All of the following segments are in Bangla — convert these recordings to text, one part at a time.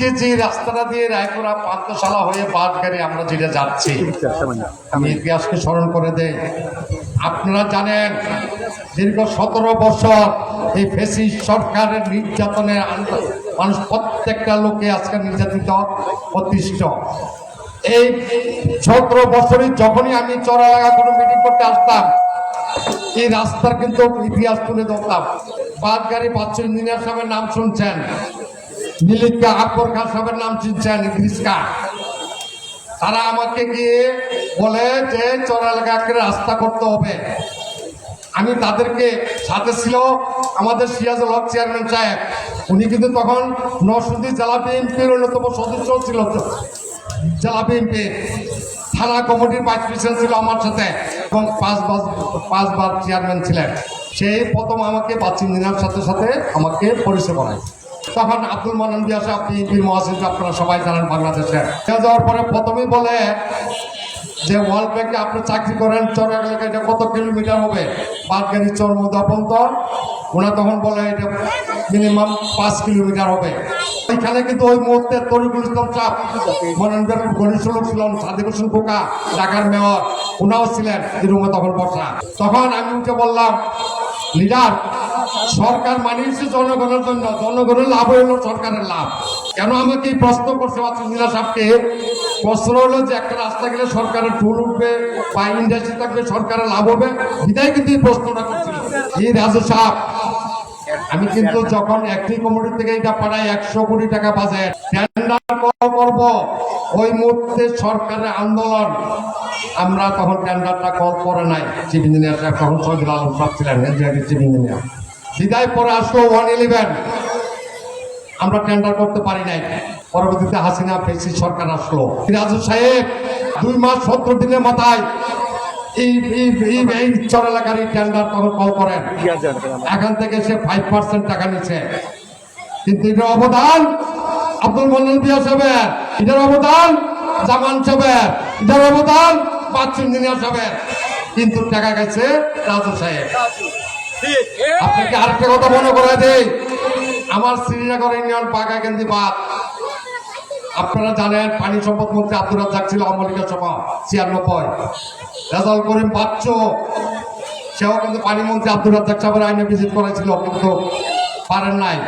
আজকে যে রাস্তাটা দিয়ে রায়পুরা পান্তশালা হয়ে বাসগাড়ি আমরা যেটা যাচ্ছি আমি ইতিহাসকে স্মরণ করে দেই। আপনারা জানেন, দীর্ঘ সতেরো বছর এই ফেসি সরকারের নির্যাতনের মানুষ প্রত্যেকটা লোকে আজকে নির্যাতিত প্রতিষ্ঠ এই সতেরো বছরই যখনই আমি চড়ালাগা কোনো মিটিং করতে আসতাম, এই রাস্তার কিন্তু ইতিহাস তুলে ধরতাম। বাদগাড়ি বাচ্চু ইঞ্জিনিয়ার সাহেবের নাম শুনছেন। নীলিকা আকবর খান সাহেবের নাম শুনছেন ইদ্রিসকা তারা আমাকে গিয়ে বলে যে চড়া এলাকাকে রাস্তা করতে হবে। আমি তাদেরকে সাথে ছিল আমাদের সিরাজুল হক চেয়ারম্যান সাহেব। উনি কিন্তু তখন নরসিংদী জেলা বিএনপির অন্যতম সদস্য ছিল। জেলা বিএনপি থানা কমিটির ভাইস প্রেসিডেন্ট ছিল আমার সাথে এবং পাঁচবার পাঁচবার চেয়ারম্যান ছিলেন। সেই প্রথম আমাকে বাচ্চি ইঞ্জিনিয়ার সাথে সাথে আমাকে পরিচয় করায় তখন আব্দুল মহাসচিব আপনারা সবাই জানেন যাওয়ার পরে প্রথমেই বলে যে, ওয়ার্ল্ড ব্যাংকে আপনি চাকরি করেন চর এটা কত কিলোমিটার হবে? চর ওনা তখন বলে, এটা মিনিমাম পাঁচ কিলোমিটার হবে। ওইখানে কিন্তু ওই মুহূর্তে তরিকুল ইসলাম সাহ লোক ছিলেন খোকা ঢাকার মেয়র ওনাও ছিলেন রুমে তখন বসা। তখন আমি উঠে বললাম লিডার, সরকার মানিয়েছে জনগণের জন্য, জনগণের লাভ হলো সরকারের লাভ। কেন আমাকে প্রশ্ন করছে মিলা সাহেবকে? প্রশ্ন হলো যে একটা রাস্তা গেলে সরকারের টুল উঠবে বা ইন্ডাস্ট্রি থাকবে, সরকারের লাভ হবে। বিদায় কিন্তু এই প্রশ্নটা করছিল। এই রাজু সাহেব আমি কিন্তু যখন একটি কমিটি থেকে এটা পাঠাই একশো কোটি টাকা বাজেট করব। ওই মুহূর্তে সরকারের আন্দোলন। আমরা তখন টেন্ডারটা কল করে নাই চিফ ইঞ্জিনিয়ার তখন সৈদুল আলম সাহেব ছিলেন এনজিআরডি চিফ ইঞ্জিনিয়ার বিদায় পরে আসলো ওয়ান ইলেভেন। আমরা টেন্ডার করতে পারি নাই। পরবর্তীতে হাসিনা, ফেসি সরকার আসলো। রাজু সাহেব, দুই মাস সত্তর দিনের মাথায় এই টেন্ডার তখন কল করেন। এখান থেকে সে ফাইভ পার্সেন্ট টাকা নিচ্ছে কিন্তু এটার অবদান আব্দুল মন্ডল বিয়া সাহেবের। এটার অবদান জামান সাহেবের। এটার অবদান বাচ্চু ইঞ্জিনিয়ার সাহেবের। কিন্তু টাকা গেছে রাজু সাহেব। আপনাকে আরেকটা কথা মনে করে দেই। আমার শ্রীনগর ইউনিয়ন পাকাকেন্দি বাদ আপনারা জানেন পানি সম্পদ মন্ত্রী আব্দুল রাজ্জাক ছিল আমলিকা সভা ছিয়ানব্বই। রেজাল করিম বাচ্চ। সেও কিন্তু পানি মন্ত্রী আব্দুল রাজ্জাক সাহেবের আইনে ভিজিট করেছিল, কিন্তু পারেন নাই।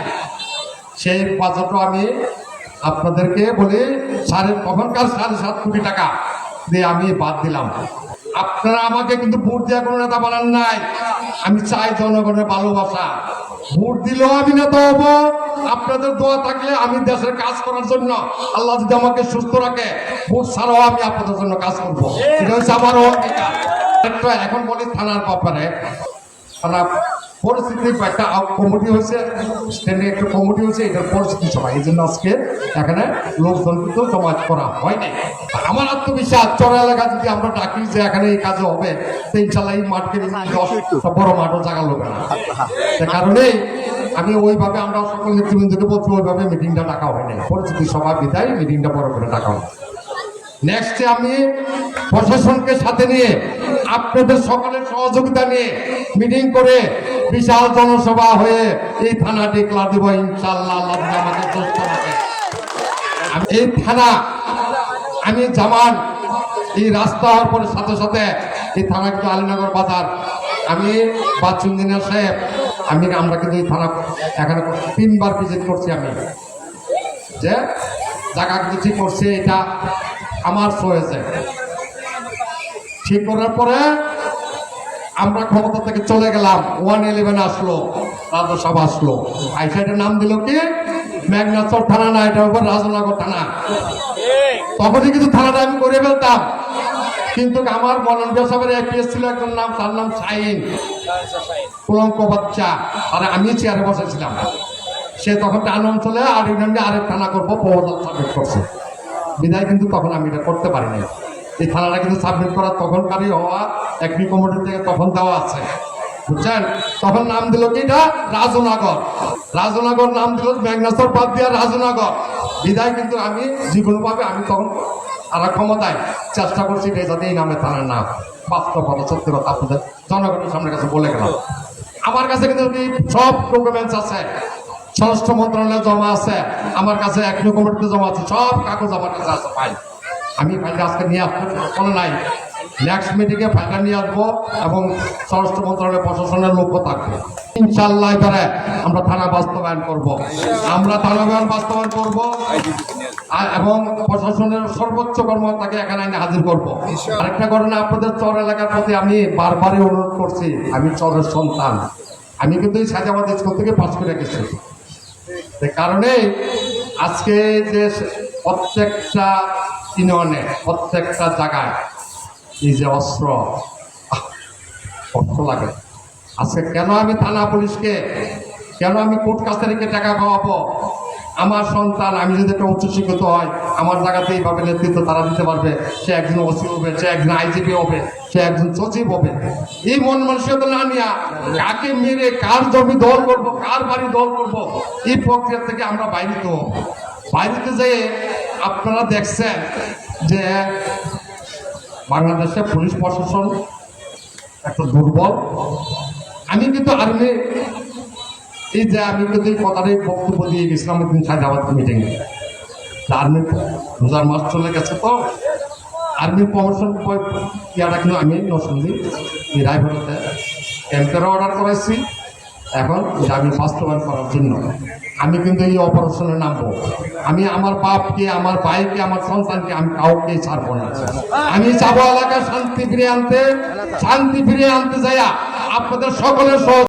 সেই বাজেটও আমি আপনাদেরকে বলি, সাড়ে তখনকার সাড়ে সাত কোটি টাকা। দিয়ে আমি বাদ দিলাম। আপনারা আমাকে কিন্তু ভোট দেওয়া কোনো নেতা বানান নাই। আমি চাই জনগণের ভালোবাসা। ভোট দিলেও আমি নেতা হব। আপনাদের দোয়া থাকলে আমি দেশের কাজ করার জন্য আল্লাহ যদি আমাকে সুস্থ রাখে, ভোট ছাড়াও আমি আপনাদের জন্য কাজ করব। এটা হচ্ছে আমার অঙ্গীকার এখন বলি থানার ব্যাপারে। পরিস্থিতি একটা কমিটি হয়েছে স্ট্যান্ডিং একটা কমিটি হয়েছে এটার পরিস্থিতি সবাই। এই জন্য আজকে এখানে লোকজন কিন্তু জমা করা হয়নি আমার আত্মবিশ্বাস চড়া এলাকা যদি আমরা ডাকি যে এখানে এই কাজে হবে তো ইনশাল্লাহ এই মাঠকে দশ বড় মাঠও জায়গা লোক না। সে কারণেই আমি ওইভাবে আমরা সকল নেতৃবৃন্দকে বলছি ওইভাবে মিটিংটা ডাকা হয়নি পরিস্থিতি সভা বিদায় মিটিংটা বড় করে ডাকা হয়। নেক্সটে আমি প্রশাসনকে সাথে নিয়ে আপনাদের সকলের সহযোগিতা নিয়ে মিটিং করে বিশাল জনসভা হয়ে এই থানাটি ডিক্লার দিব ইনশাল্লাহ এই থানা, আমি জামান, এই রাস্তা হওয়ার পরে সাথে সাথে এই থানা কিন্তু আলীনগর বাজার। আমি বাচ্চু সাহেব আমি আমরা কিন্তু এই থানা এখানে তিনবার ভিজিট করছি আমি। যে জায়গা কিন্তু ঠিক করছে, এটা আমার হয়েছে ঠিক করার পরে আমরা ক্ষমতা থেকে চলে গেলাম। ওয়ান ইলেভেন আসলো, রাজ্যসভা আসলো। আইসা এটার নাম দিল কি? মেঘনাচর থানা না এটা উপর রাজনগর থানা। তখনই কিন্তু থানাটা আমি করে ফেলতাম। কিন্তু আমার মনন সাহেবের এপিএস ছিল একজন নাম, তার নাম সাইন কুলঙ্ক বাচ্চা। আর আমি চেয়ারে বসেছিলাম সে তখন টান অঞ্চলে আর ইউনিয়নকে আরেক থানা করব প্রবর্তন সাবমিট করছে। বিদায় কিন্তু তখন আমি এটা করতে পারি নাই। এই থানাটা কিন্তু সাবমিট করা তখনকারই হওয়া একটি কমিটি থেকে তখন দেওয়া আছে। বুঝছেন? তখন নাম দিল কি এটা রাজনগর। রাজনগর নাম দিল মেঘনাস্তর বাদ দিয়া রাজনগর। বিদায় কিন্তু আমি যে কোনোভাবে আমি তখন আর ক্ষমতায় চেষ্টা করছি যে যাতে এই নামে থানার নাম বাস্তব কথা সত্যি কথা আপনাদের জনগণের সামনের কাছে বলে গেলাম। আমার কাছে কিন্তু সব ডকুমেন্টস আছে। স্বরাষ্ট্র মন্ত্রণালয়ে জমা আছে, আমার কাছে এক কমিটিতে জমা আছে, সব কাগজ আমার কাছে আছে ফাইল আমি ফাইলটা আজকে নিয়ে আসতে বলে নাই। নেক্সট মিটিংয়ে ফাইলটা নিয়ে আসব এবং স্বরাষ্ট্র মন্ত্রণালয় প্রশাসনের লক্ষ্য থাকবে। ইনশাল্লাহ এবারে আমরা থানা বাস্তবায়ন করব। আমরা থানা বাস্তবায়ন করব এবং প্রশাসনের সর্বোচ্চ কর্মকর্তাকে এখানে এনে হাজির করব। আরেকটা ঘটনা আপনাদের চর এলাকার প্রতি আমি বারবারই অনুরোধ করছি, আমি চরের সন্তান। আমি কিন্তু এই সাজাবাদ স্কুল থেকে পাশ করে গেছি। সে কারণে আজকে যে প্রত্যেকটা ইউনিয়নে, প্রত্যেকটা জায়গায় এই যে অস্ত্র অস্ত্র লাগে। আজকে কেন আমি থানা পুলিশকে, কেন আমি কোর্ট কাছারিকে টাকা খাওয়াবো? আমার সন্তান, আমি যদি একটা উচ্চশিক্ষিত হয়, আমার জায়গাতে এইভাবে নেতৃত্ব তারা দিতে পারবে, সে একজন ওসি হবে, সে একজন আইজিপি হবে, সে একজন সচিব হবে। এই মন মানসিকতা না নিয়ে কাকে মেরে, কার জমি দল করব, কার বাড়ি দল করব, এই প্রক্রিয়া থেকে আমরা বাইরিত হব। বাইরেতে যেয়ে আপনারা দেখছেন যে বাংলাদেশের পুলিশ প্রশাসন একটা দুর্বল। আমি কিন্তু আর্মি এই যে আমি কিন্তু এই কথাটাই বক্তব্য দিয়ে গেছিলাম একদিন সাজাবাদ মিটিংয়ে আর্মির রোজার মাস চলে গেছে তো আর্মি প্রমোশন ইয়াটা কিন্তু আমি নসুন্দি এই রায়ভরতে ক্যাম্পেরও অর্ডার করাইছি। এখন আমি বাস্তবায়ন করার জন্য। আমি কিন্তু এই অপারেশনে নামবো। আমি আমার বাপকে, আমার ভাইকে, আমার সন্তানকে আমি কাউকে ছাড়বো না। আমি যাব এলাকায় শান্তি ফিরিয়ে আনতে, শান্তি ফিরিয়ে আনতে যাইয়া আপনাদের সকলের সহ